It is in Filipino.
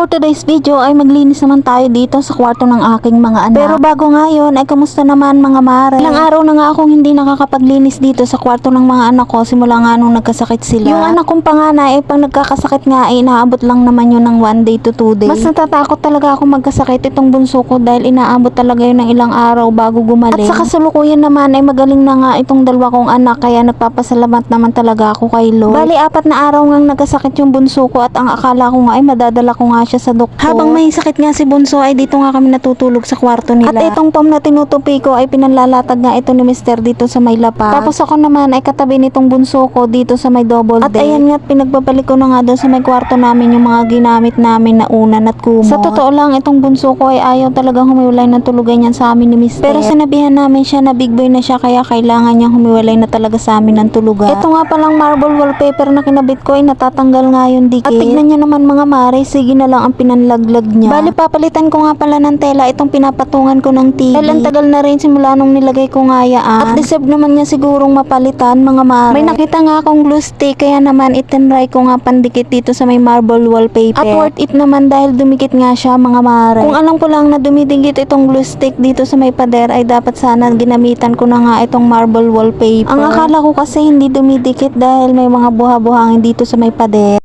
For today's video ay maglinis naman tayo dito sa kwarto ng aking mga anak. Pero bago nga yun ay kamusta naman mga mare? Ilang araw na nga akong hindi nakakapaglinis dito sa kwarto ng mga anak ko simula nga nung nagkasakit sila. Yung anak kong panganay ay pang nagkakasakit nga ay inaabot lang naman yun ng one day to two days. Mas natatakot talaga ako magkasakit itong bunso ko dahil inaabot talaga yun ng ilang araw bago gumaling. At sa kasalukuyan naman ay magaling na nga itong dalawa kong anak kaya nagpapasalamat naman talaga ako kay Lord. Bali apat na araw ngang nagkasakit yung bunso ko at ang akala ko nga ay madadala ko nga siya sa doktor. Habang may sakit nga si bunso ay dito nga kami natutulog sa kwarto nila. At itong pom na tinutupi ko ay pinalalatag nga ito ni Mister dito sa may lapa. Tapos ako naman ay katabi nitong bunso ko dito sa may double At ayan nga pinagbabalik ko na nga doon sa may kwarto namin yung mga ginamit namin na unan at kumot. Sa totoo lang itong bunso ko ay ayaw talagang humiwalay ng tulugan niyan sa amin ni Mister. Pero sinabihan namin siya na big boy na siya kaya kailangan niyang humiwalay na talaga sa amin ng tulugan. Ito nga palang marble wallpaper na kinabit ko ay natatanggal nga yung dikit. At tignan niyo naman mga mare, sige na lang ang pinanlaglag niya. Bali papalitan ko nga pala ng tela itong pinapatungan ko ng TV. Dahil ang tagal na rin simula nung nilagay ko nga yaan. At deserve naman niya sigurong mapalitan mga mare. May nakita nga akong glue stick kaya naman itinry ko nga pandikit dito sa may marble wallpaper. At worth it naman dahil dumikit nga siya mga mare. Kung alam ko lang na dumidikit itong glue stick dito sa may pader ay dapat sana ginamitan ko na nga itong marble wallpaper. Ang akala ko kasi hindi dumidikit dahil may mga buha-buhangin dito sa may pader.